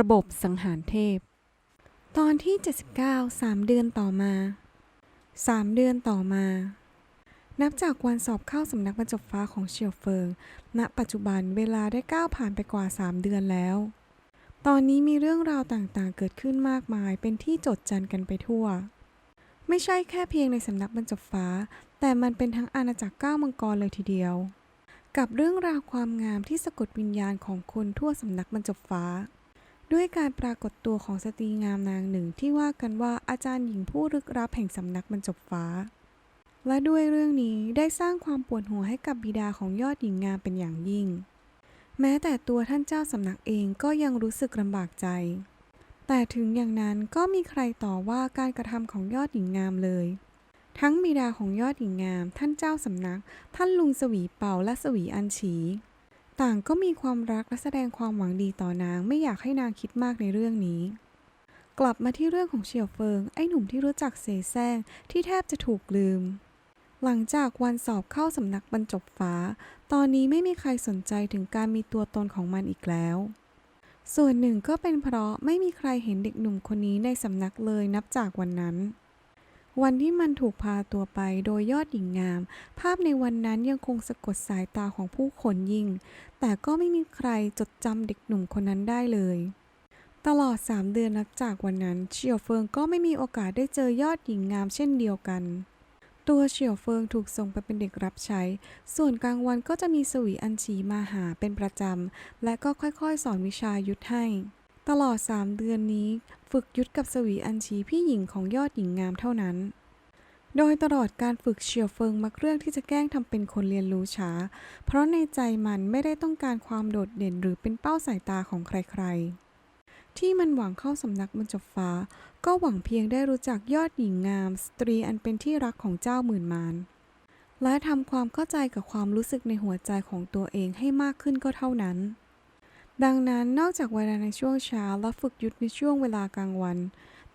ระบบสังหารเทพ ตอนที่ 79 3 เดือนต่อมา 3 เดือนต่อมา นับจากวันสอบเข้าสำนักบรรจบฟ้าของเฉียวเฟิง ณ ปัจจุบันเวลาได้ก้าวผ่านไปกว่า 3 เดือนแล้ว ตอนนี้มีเรื่องราวต่างๆ เกิดขึ้นมากมายเป็นที่จดจันกันไปทั่ว ไม่ใช่แค่เพียงในสำนักบรรจบฟ้า แต่มันเป็นทั้งอาณาจักรก้าวมังกรเลยทีเดียว กับเรื่องราวความงามที่สะกดวิญญาณของคนทั่วสำนักบรรจบฟ้า ด้วยการปรากฏตัวของสตรีงามนางหนึ่งที่ว่ากันว่าอาจารย์หญิงผู้ลึกลับแห่งสำนักบรรจบฟ้า และด้วยเรื่องนี้ได้สร้างความปวดหัวให้กับบิดาของยอดหญิงงามเป็นอย่างยิ่ง แม้แต่ตัวท่านเจ้าสำนักเองก็ยังรู้สึกลำบากใจ แต่ถึงอย่างนั้นก็มีใครต่อว่าการกระทำของยอดหญิงงามเลย ทั้งบิดาของยอดหญิงงาม ท่านเจ้าสำนัก ท่านลุงสวีเป่าและสวีอันฉี ต่างก็มีความรักและแสดงความหวังดีต่อนางไม่อยากให้นางคิดมากในเรื่องนี้ กลับมาที่เรื่องของเฉียวเฟิง ไอ้หนุ่มที่รู้จักเสแสร้งที่แทบจะถูกลืม หลังจากวันสอบเข้าสำนักบรรจบฟ้า ตอนนี้ไม่มีใครสนใจถึงการมีตัวตนของมันอีกแล้ว ส่วนหนึ่งก็เป็นเพราะไม่มีใครเห็นเด็กหนุ่มคนนี้ในสำนักเลยนับจากวันนั้น วันที่มันถูกพาตัวไปโดยยอดหญิงงาม ภาพในวันนั้นยังคงสะกดสายตาของผู้คนยิ่ง แต่ก็ไม่มีใครจดจำเด็กหนุ่มคนนั้นได้เลย ตลอด 3 เดือนนับจากวันนั้นเฉียวเฟิงก็ไม่มีโอกาสได้เจอยอดหญิงงามเช่นเดียวกัน ตัวเฉียวเฟิงถูกส่งไปเป็นเด็กรับใช้ ส่วนกลางวันก็จะมีสวีอันฉีมาหาเป็นประจำ และก็ค่อยๆ สอนวิชายุทธให้ ตลอด 3 เดือนนี้ ฝึกยุทธกับสวีอันฉีพี่หญิงของยอดหญิงงามเท่านั้น โดยตลอดการฝึกเฉียวเฟิงมักเรื่องที่จะแกล้งทำเป็นคนเรียนรู้ช้า เพราะในใจมันไม่ได้ต้องการความโดดเด่นหรือเป็นเป้าสายตาของใครๆ ที่มันหวังเข้าสำนักบรรจบฟ้า ก็หวังเพียงได้รู้จักยอดหญิงงาม สตรีอันเป็นที่รักของเจ้าหมื่นมารและทำความเข้าใจกับความรู้สึกในหัวใจของตัวเองให้มากขึ้นก็เท่านั้น ดังนั้นนอกจากเวลาในช่วงเช้าและฝึกยุทธในช่วงเวลากลางวัน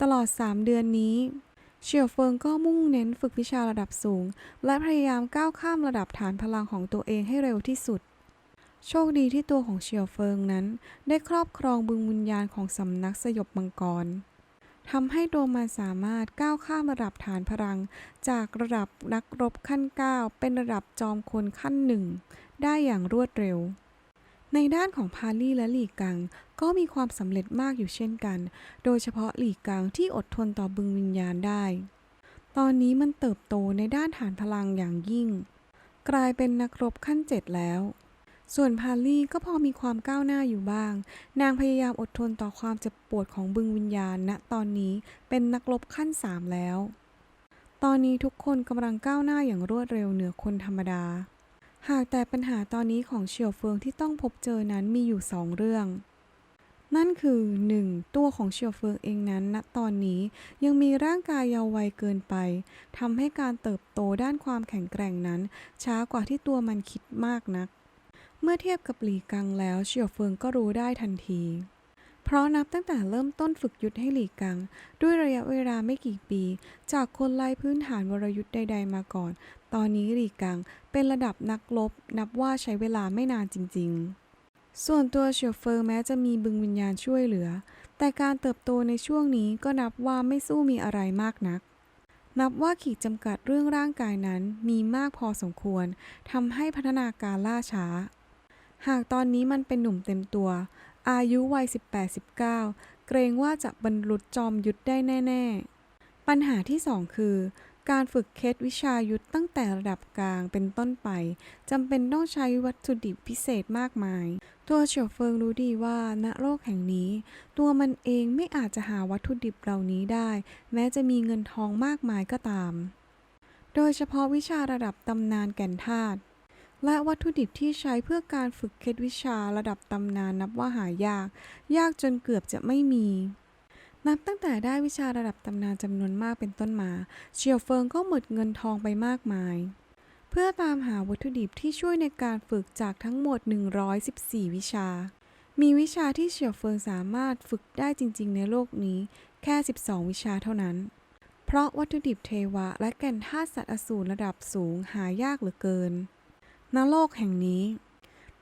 ตลอด 3 เดือนนี้เฉียวเฟิงก็มุ่งเน้นฝึกวิชาระดับสูง และพยายามก้าวข้ามระดับฐานพลังของตัวเองให้เร็วที่สุด โชคดีที่ตัวของเฉียวเฟิงนั้น ได้ครอบครองบึงวิญญาณของสำนักสยบมังกรทำให้ตัวมันสามารถก้าวข้ามระดับฐานพลัง จากระดับนักรบขั้น 9 เป็นระดับจอมคนขั้นหนึ่งได้อย่างรวดเร็ว ในด้านของพาลี่และหลีกัง ก็มีความสำเร็จมากอยู่เช่นกัน โดยเฉพาะหลีกังที่อดทนต่อบึงวิญญาณได้ ตอนนี้มันเติบโตในด้านฐานพลังอย่างยิ่ง กลายเป็นนักรบขั้นเจ็ดแล้ว ส่วนพาลี่ก็พอมีความก้าวหน้าอยู่บ้าง นางพยายามอดทนต่อความเจ็บปวดของบึงวิญญาณณตอนนี้เป็นนักรบขั้นสามแล้ว ตอนนี้ทุกคนกำลังก้าวหน้าอย่างรวดเร็วเหนือคนธรรมดา หากแต่ปัญหาตอนนี้ของเฉียวเฟิงที่ต้องพบเจอนั้นมีอยู่สองเรื่อง นั่นคือ 1. ตัวของเฉียวเฟิงเองนั้นณตอนนี้ยังมีร่างกายเยาว์วัยเกินไปทำให้การเติบโตด้านความแข็งแกร่งนั้น ช้ากว่าที่ตัวมันคิดมากนัก เมื่อเทียบกับหลีกังแล้วเฉียวเฟิงก็รู้ได้ทันที เพราะนับตั้งแต่เริ่มต้นฝึกยุทธให้หลีกัง ด้วยระยะเวลาไม่กี่ปี จากคนไร้พื้นฐานวรยุทธ์ใด ๆ มาก่อน ตอนนี้หลีกังเป็นระดับนักรบนับว่าใช้เวลาไม่นานจริง ๆ ส่วนตัวเฉียวเฟิงแม้จะมีบึงวิญญาณช่วยเหลือ แต่การเติบโตในช่วงนี้ก็นับว่าไม่สู้มีอะไรมากนัก นับว่าขีดจำกัดเรื่องร่างกายนั้นมีมากพอสมควรทำให้พัฒนาการล่าช้า หากตอนนี้มันเป็นหนุ่มเต็มตัว อายุวัย 18-19 เกรงว่าจะบรรลุจอมยุทธได้แน่ ๆ ปัญหาที่สองคือ การฝึกเคล็ดวิชายุทธตั้งแต่ระดับกลางเป็นต้นไปจำเป็นต้องใช้วัตถุดิบพิเศษมากมาย ตัวเฉียวเฟิงรู้ดีว่าณโลกแห่งนี้ ตัวมันเองไม่อาจจะหาวัตถุดิบเหล่านี้ได้ แม้จะมีเงินทองมากมายก็ตาม โดยเฉพาะวิชาระดับตำนานแก่นธาตุและวัตถุดิบที่ใช้เพื่อการฝึกเคล็ดวิชาระดับตำนานนับว่าหายาก ยากจนเกือบจะไม่มี นับตั้งแต่ได้วิชาระดับตำนานจำนวนมากเป็นต้นมาเฉียวเฟิงก็หมดเงินทองไปมากมาย เพื่อตามหาวัตถุดิบที่ช่วยในการฝึกจากทั้งหมด 114 วิชา มีวิชาที่เฉียวเฟิงสามารถฝึกได้จริง ๆ ในโลกนี้แค่ 12 วิชาเท่านั้น เพราะวัตถุดิบเทวะและแก่นธาตุสัตว์อสูรระดับสูงหายากเหลือเกินณโลกแห่งนี้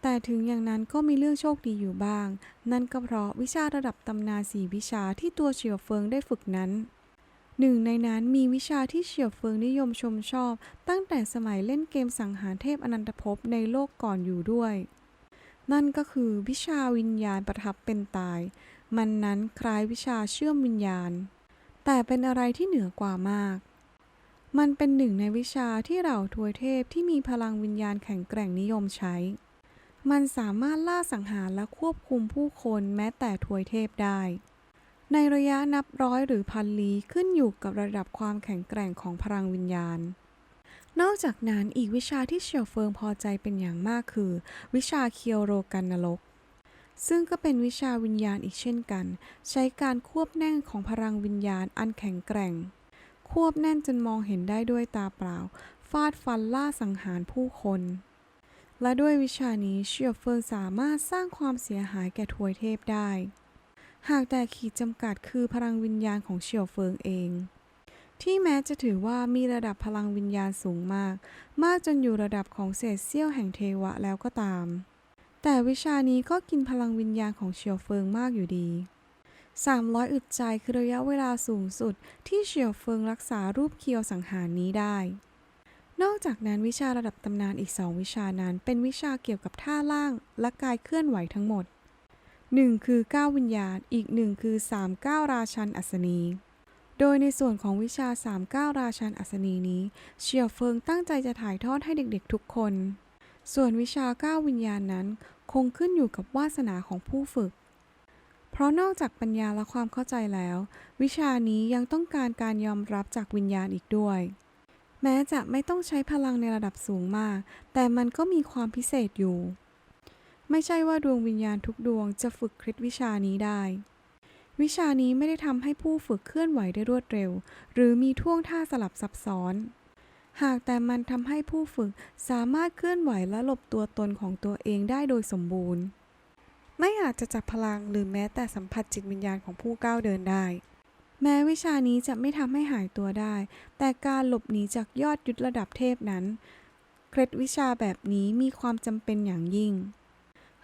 แต่ถึงอย่างนั้นก็มีเรื่องโชคดีอยู่บ้าง นั่นก็เพราะวิชาระดับตำนานสีวิชาที่ตัวเฉียวเฟิงได้ฝึกนั้นหนึ่งในนั้นมีวิชาที่เฉียวเฟิงนิยมชมชอบ ตั้งแต่สมัยเล่นเกมสังหารเทพอนันตภพในโลกก่อนอยู่ด้วย นั่นก็คือวิชาวิญญาณประทับเป็นตาย มันนั้นคล้ายวิชาเชื่อมวิญญาณ แต่เป็นอะไรที่เหนือกว่ามาก มันเป็นหนึ่งในวิชาที่เหล่าทวยเทพที่มีพลังวิญญาณแข็งแกร่งนิยมใช้ มันสามารถล่าสังหารและควบคุมผู้คนแม้แต่ทวยเทพได้ ในระยะนับร้อยหรือพันลี้ขึ้นอยู่กับระดับความแข็งแกร่งของพลังวิญญาณ นอกจากนั้นอีกวิชาที่เฉียวเฟิงพอใจเป็นอย่างมากคือ วิชาเคียวโรกันนรกซึ่งก็เป็นวิชาวิญญาณอีกเช่นกัน ใช้การควบแน่นของพลังวิญญาณอันแข็งแกร่ง ควบแน่นจนมองเห็นได้ด้วยตาเปล่า ฟาดฟันล่าสังหารผู้คน และด้วยวิชานี้เฉียวเฟิงสามารถสร้างความเสียหายแก่ทวยเทพได้ หากแต่ขีดจำกัดคือพลังวิญญาณของเฉียวเฟิงเอง ที่แม้จะถือว่ามีระดับพลังวิญญาณสูงมาก มากจนอยู่ระดับของเศษเสี้ยวแห่งเทวะแล้วก็ตาม แต่วิชานี้ก็กินพลังวิญญาณของเฉียวเฟิงมากอยู่ดี 300 อึดใจคือระยะเวลาสูงสุดที่เฉียวเฟิงรักษารูปเคียวสังหารนี้ได้ นอกจากนั้นวิชาระดับตำนานอีกสองวิชานั้น เป็นวิชาเกี่ยวกับท่าล่างและกายเคลื่อนไหวทั้งหมด 1 คือ 9 วิญญาณ อีก 1 คือ 39 ราชันอัศนี โดยในส่วนของวิชา 39 ราชันอัศนีนี้เฉียวเฟิงตั้งใจจะถ่ายทอดให้เด็กๆทุกคน ส่วนวิชา 9 วิญญาณนั้น คงขึ้นอยู่กับวาสนาของผู้ฝึก เพราะนอกจากปัญญาและความเข้าใจแล้ว วิชานี้ยังต้องการการยอมรับจากวิญญาณอีกด้วย แม้จะไม่ต้องใช้พลังในระดับสูงมาก แต่มันก็มีความพิเศษอยู่ ไม่ใช่ว่าดวงวิญญาณทุกดวงจะฝึกคริดวิชานี้ได้ วิชานี้ไม่ได้ทำให้ผู้ฝึกเคลื่อนไหวได้รวดเร็ว หรือมีท่วงท่าสลับซับซ้อน หากแต่มันทำให้ผู้ฝึกสามารถเคลื่อนไหวและหลบตัวตนของตัวเองได้โดยสมบูรณ์ ไม่อาจจะจับพลังหรือแม้แต่สัมผัสจิตวิญญาณของผู้ก้าวเดินได้ แม้วิชานี้จะไม่ทำให้หายตัวได้ แต่การหลบหนีจากยอดยุทธระดับเทพนั้น เคล็ดวิชาแบบนี้มีความจำเป็นอย่างยิ่ง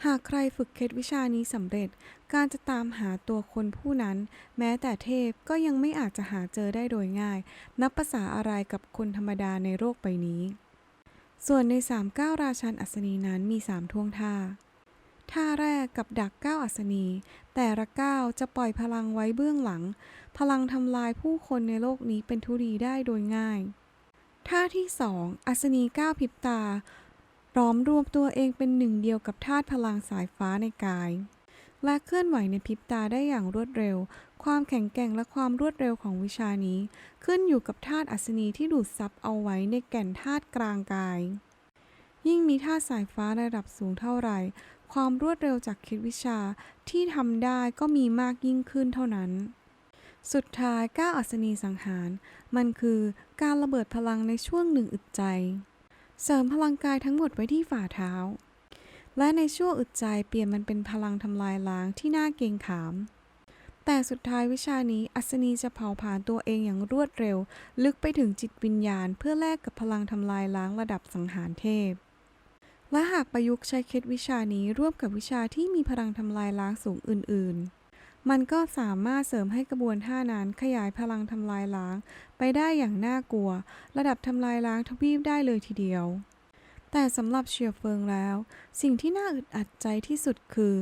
หากใครฝึกเคล็ดวิชานี้สำเร็จ การจะตามหาตัวคนผู้นั้น แม้แต่เทพก็ยังไม่อาจจะหาเจอได้โดยง่าย นับภาษาอะไรกับคนธรรมดาในโลกใบนี้ ส่วนใน 39 ราชันอัศนีนั้นมี 3 ท่วงท่า ท่าแรกกับดักก้าวอัศนี แต่ละก้าวจะปล่อยพลังไว้เบื้องหลัง พลังทำลายผู้คนในโลกนี้เป็นทุลีได้โดยง่าย ท่าที่สองอัศนีก้าวพิบตาล้อมรวมตัวเองเป็นหนึ่งเดียวกับธาตุพลังสายฟ้าในกาย และเคลื่อนไหวในพริบตาได้อย่างรวดเร็ว ความแข็งแกร่งและความรวดเร็วของวิชานี้ ขึ้นอยู่กับธาตุอัศนีที่ดูดซับเอาไว้ในแก่นธาตุกลางกาย ยิ่งมีธาตุสายฟ้าระดับสูงเท่าไหร่ ความรวดเร็วจากคิดวิชาที่ทำได้ก็มีมากยิ่งขึ้นเท่านั้น สุดท้ายก้าอัศนีสังหาร มันคือการระเบิดพลังในช่วงหนึ่งอึดใจ เสริมพลังกายทั้งหมดไว้ที่ฝ่าเท้า และในช่วงอึดใจเปลี่ยนมันเป็นพลังทำลายล้างที่น่าเกรงขาม แต่สุดท้ายวิชานี้อัศนีจะเผาผลาญตัวเองอย่างรวดเร็ว ลึกไปถึงจิตวิญญาณ เพื่อแลกกับพลังทำลายล้างระดับสังหารเทพ และหากประยุกต์ใช้เคล็ดวิชานี้ร่วมกับวิชาที่มีพลังทำลายล้างสูงอื่น ๆ มันก็สามารถเสริมให้กระบวนท่านั้นขยายพลังทำลายล้าง ไปได้อย่างน่ากลัว ระดับทำลายล้างทวีปได้เลยทีเดียว แต่สำหรับเฉียวเฟิงแล้ว สิ่งที่น่าอึดอัดใจที่สุดคือ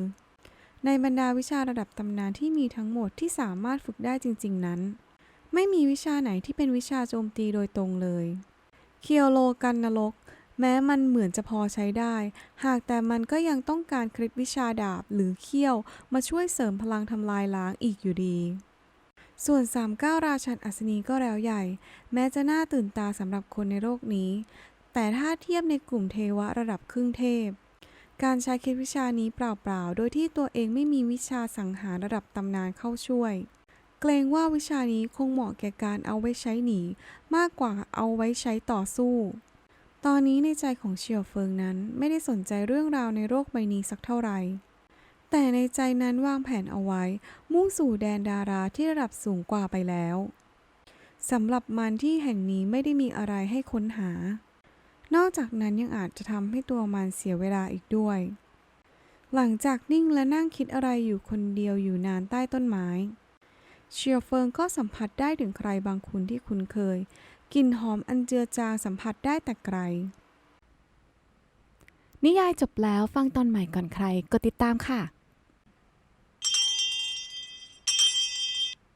ในบรรดาวิชาระดับตำนานที่มีทั้งหมดที่สามารถฝึกได้จริง ๆ นั้น ไม่มีวิชาไหนที่เป็นวิชาโจมตีโดยตรงเลย เคียวโลกันนรก แม้มันเหมือนจะพอใช้ได้ หากแต่มันก็ยังต้องการคลิปวิชาดาบหรือเขี้ยว มาช่วยเสริมพลังทำลายล้างอีกอยู่ดีส่วน 39 ราชันอัศนีก็แล้วใหญ่ แม้จะน่าตื่นตาสำหรับคนในโลกนี้ แต่ถ้าเทียบในกลุ่มเทวะระดับครึ่งเทพ การใช้คล็ดวิชานี้เปล่าๆ โดยที่ตัวเองไม่มีวิชาสังหารระดับตำนานเข้าช่วย เกรงว่าวิชานี้คงเหมาะแก่การเอาไว้ใช้หนี มากกว่าเอาไว้ใช้ต่อสู้ ตอนนี้ในใจของเฉียวเฟิงนั้นไม่ได้สนใจเรื่องราวในโลกใบนี้สักเท่าไหร่ แต่ในใจนั้นวางแผนเอาไว้ มุ่งสู่แดนดาราที่ระดับสูงกว่าไปแล้วสำหรับมันที่แห่งนี้ไม่ได้มีอะไรให้ค้นหา นอกจากนั้นยังอาจจะทำให้ตัวมันเสียเวลาอีกด้วย หลังจากนิ่งและนั่งคิดอะไรอยู่คนเดียวอยู่นานใต้ต้นไม้ เชียวเฟิงก็สัมผัสได้ถึงใครบางคนที่คุ้นเคย กลิ่นหอมอันเจือจางสัมผัสได้แต่ไกล นิยายจบแล้วฟังตอนใหม่ก่อนใครกดติดตามค่ะ